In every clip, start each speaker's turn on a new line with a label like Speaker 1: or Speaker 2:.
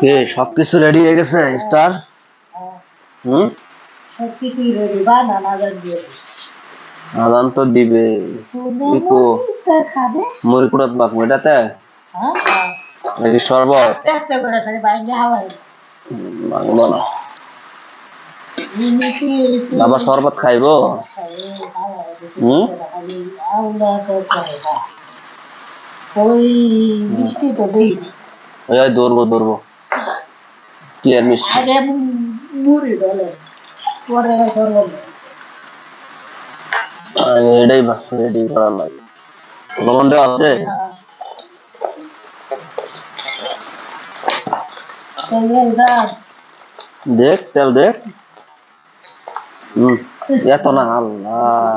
Speaker 1: কে সবকিছু রেডি হয়ে গেছে ইফতার? হুম?
Speaker 2: সব কিছুই রেডি বানানা জান দিয়ে।
Speaker 1: আদান তো দিবে। ইকো
Speaker 2: খাবে।
Speaker 1: মুড়ি কুড়াত বাকবো এটাতে?
Speaker 2: হ্যাঁ।
Speaker 1: নাকি শরবত?
Speaker 2: চেষ্টা করে খালি বাইরে হাওয়াই
Speaker 1: মাংবো না। বাবা শরবত খাইবো? হুম?
Speaker 2: ওই বৃষ্টি তো দেই।
Speaker 1: ওই ওই ধরবো ধরবো কি আর মিষ্টি
Speaker 2: আগে মুড়ি ডলে পরে
Speaker 1: আগে এটাই রেডি করার লাগে। লবণ দেওয়া আছে দেখ তেল দেখ। হুম এত না আল্লাহ।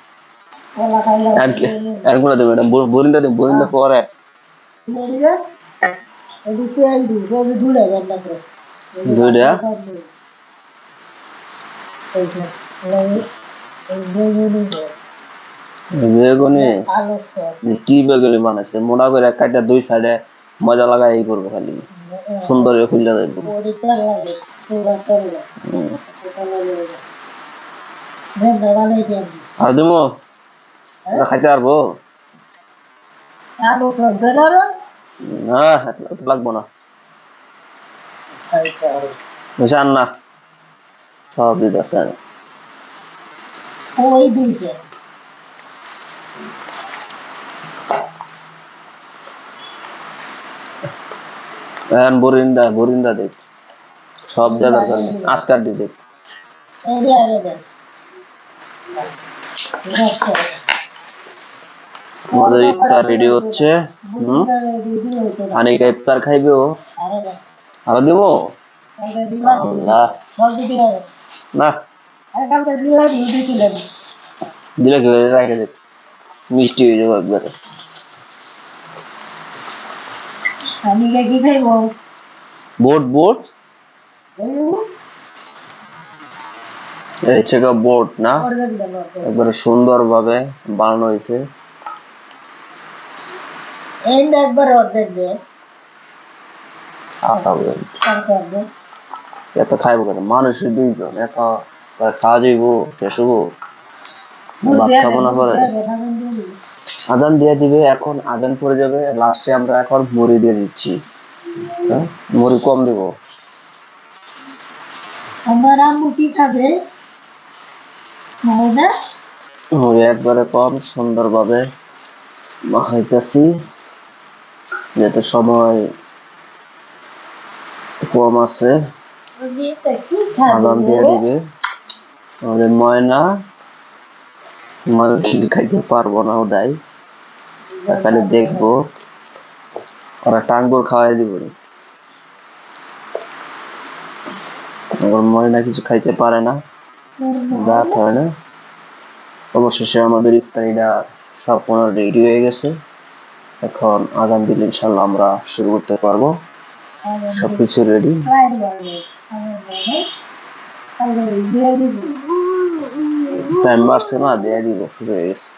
Speaker 1: কলা কি? আর দেবে এটা বরিন্দা দেবে বরিন্দা পরে।
Speaker 2: দিলে এদি তেল দিই রোজ ধুলে গেল করে
Speaker 1: দুইটা
Speaker 2: এই যে এই এই বেগুনি
Speaker 1: বেগুনি?
Speaker 2: আলু সব
Speaker 1: কি বেগুনি বানাইছে? মোটা করে কাটা দুই সাইডে মজা লাগাই এই করবে খালি। সুন্দর খুললে
Speaker 2: লাগে লাগে লাগে
Speaker 1: আর দেবো খাইতে পারব। লাগবো না
Speaker 2: হবে।
Speaker 1: না। সব দিতে আছে।
Speaker 2: ওই দিছে
Speaker 1: এখন বরিন্দা বরিন্দা দেখ। সব নেই আজকার দিয়ে দেখ।
Speaker 2: দেন
Speaker 1: আমাদের ইফতার রেডি হচ্ছে। হুম? ইফতার খাইবে। ও আরও দেবো? মিষ্টি হয়ে যাবে একবারে। Boat boat? এই হচ্ছে বোট, না? একবারে সুন্দর ভাবে বানানো হয়েছে।
Speaker 2: এই একবার অর্ধেক দে
Speaker 1: এত খাইবো কেন মানুষ দুইজন এত খাওয়া যাইবো শেষ হব ভাত খাব না পরে আদান দিয়ে দিবে এখন আদান পড়ে যাবে লাস্টে আমরা এখন মুড়ি দিয়ে দিচ্ছি? মুড়ি কম দিব
Speaker 2: আমার আম্মু কি খাবে
Speaker 1: মুড়ি একবারে কম সুন্দরভাবে মাখাইতেছি যেহেতু সময় কম আছে। আদান দিয়ে দিবে। আমাদের ময়না ময়না খাইতে পারব না ও দেয়। খালি দেখব। ওরা টাঙ্গুর খাওয়াই দিব। ময়না কিছু খাইতে পারে না। দাঁত হয় না। অবশেষে আমাদের ইফতারিটা সম্পূর্ণ রেডি হয়ে গেছে। এখন আগাম দিলে ইনশাল্লাহ আমরা শুরু করতে পারব। সবকিছু রেডি টাইম বাড়ছে না, দিয়ে দিব, শুরু হয়ে গেছে।